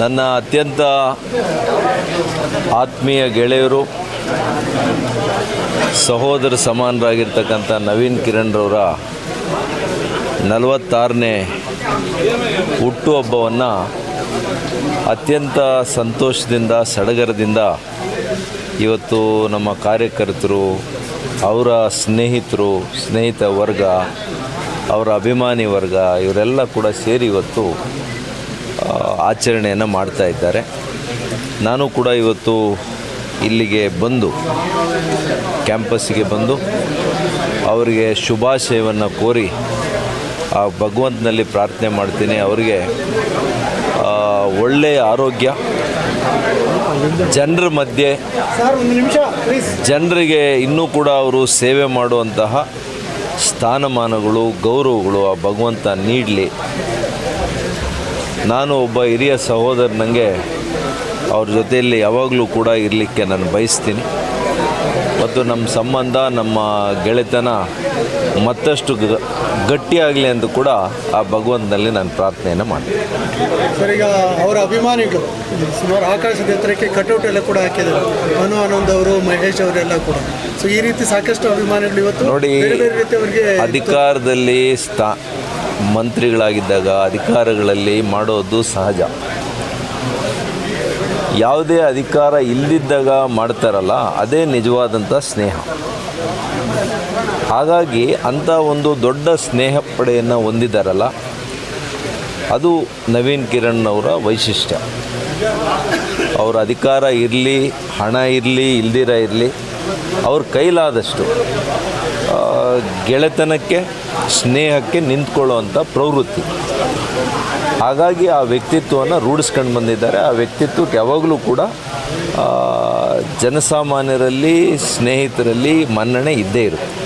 ನನ್ನ ಅತ್ಯಂತ ಆತ್ಮೀಯ ಗೆಳೆಯರು, ಸಹೋದರ ಸಮಾನರಾಗಿರ್ತಕ್ಕಂಥ ನವೀನ್ ಕಿರಣ್ರವರ ನಲವತ್ತಾರನೇ ಹುಟ್ಟುಹಬ್ಬವನ್ನು ಅತ್ಯಂತ ಸಂತೋಷದಿಂದ, ಸಡಗರದಿಂದ ಇವತ್ತು ನಮ್ಮ ಕಾರ್ಯಕರ್ತರು, ಅವರ ಸ್ನೇಹಿತರು, ಸ್ನೇಹಿತ ವರ್ಗ, ಅವರ ಅಭಿಮಾನಿ ವರ್ಗ, ಇವರೆಲ್ಲ ಕೂಡ ಸೇರಿ ಇವತ್ತು ಆಚರಣೆಯನ್ನು ಮಾಡ್ತಾ ಇದ್ದಾರೆ. ನಾನು ಕೂಡ ಇವತ್ತು ಇಲ್ಲಿಗೆ ಬಂದು, ಕ್ಯಾಂಪಸ್ಸಿಗೆ ಬಂದು, ಅವರಿಗೆ ಶುಭಾಶಯವನ್ನು ಕೋರಿ, ಆ, ಭಗವಂತನಲ್ಲಿ ಪ್ರಾರ್ಥನೆ ಮಾಡ್ತೀನಿ. ಅವರಿಗೆ ಒಳ್ಳೆಯ ಆರೋಗ್ಯ, ಜನರ ಮಧ್ಯೆ, ಜನರಿಗೆ ಇನ್ನೂ ಕೂಡ ಅವರು ಸೇವೆ ಮಾಡುವಂತಹ ಸ್ಥಾನಮಾನಗಳು, ಗೌರವಗಳು ಆ ಭಗವಂತ ನೀಡಲಿ. ನಾನು ಒಬ್ಬ ಹಿರಿಯ ಸಹೋದರನಿಗೆ ಅವ್ರ ಜೊತೆಯಲ್ಲಿ ಯಾವಾಗಲೂ ಕೂಡ ಇರಲಿಕ್ಕೆ ನಾನು ಬಯಸ್ತೀನಿ. ಮತ್ತು ನಮ್ಮ ಸಂಬಂಧ ನಮ್ಮ ಗೆಳೆತನ ಮತ್ತಷ್ಟು ಗ- ಗಟ್ಟಿಯಾಗಲಿ ಅಂತ ಕೂಡ ಆ ಭಗವಂತನಲ್ಲಿ ನಾನು ಪ್ರಾರ್ಥನೆಯನ್ನು ಮಾಡ್ತೀನಿ. ಸರ್ ಈಗ ಅವರ ಅಭಿಮಾನಿಗಳು ಸುಮಾರು ಆಕಾಶದ ಎತ್ತರಕ್ಕೆ ಕಟೌಟ್ ಎಲ್ಲ ಕೂಡ ಹಾಕಿದ್ದಾರೆ. ಮನು ಆನಂದ್ ಅವರು ಮಹೇಶ್ ಅವರೆಲ್ಲ ಕೂಡ. ಸೊ ಈ ರೀತಿ ಸಾಕಷ್ಟು ಅಭಿಮಾನಿಗಳು ಇವತ್ತು ನೋಡಿ ಅಧಿಕಾರದಲ್ಲಿ ಸ್ಥಾ ಮಂತ್ರಿಗಳಾಗಿದ್ದಾಗ, ಅಧಿಕಾರಗಳಲ್ಲಿ ಮಾಡೋದು ಸಹಜ. ಯಾವುದೇ ಅಧಿಕಾರ ಇಲ್ಲದಿದ್ದಾಗ ಮಾಡ್ತಾರಲ್ಲ, ಅದೇ ನಿಜವಾದಂಥ ಸ್ನೇಹ. ಹಾಗಾಗಿ ಅಂಥ ಒಂದು ದೊಡ್ಡ ಸ್ನೇಹ ಪಡೆಯನ್ನು ಹೊಂದಿದ್ದಾರಲ್ಲ ಅದು ನವೀನ್ ಕಿರಣ್ ಅವರ ವೈಶಿಷ್ಟ್ಯ. ಅವರ ಅಧಿಕಾರ ಇರಲಿ, ಹಣ ಇರಲಿ, ಇಲ್ದಿರ ಇರಲಿ, ಅವ್ರ ಕೈಲಾದಷ್ಟು ಗೆಳೆತನಕ್ಕೆ ಸ್ನೇಹಕ್ಕೆ ನಿಂತ್ಕೊಳ್ಳುವಂಥ ಪ್ರವೃತ್ತಿ. ಹಾಗಾಗಿ ಆ ವ್ಯಕ್ತಿತ್ವವನ್ನು ರೂಢಿಸ್ಕೊಂಡು ಬಂದಿದ್ದಾರೆ. ಆ ವ್ಯಕ್ತಿತ್ವಕ್ಕೆ ಯಾವಾಗಲೂ ಕೂಡ ಜನಸಾಮಾನ್ಯರಲ್ಲಿ, ಸ್ನೇಹಿತರಲ್ಲಿ ಮನ್ನಣೆ ಇದ್ದೇ ಇರುತ್ತೆ.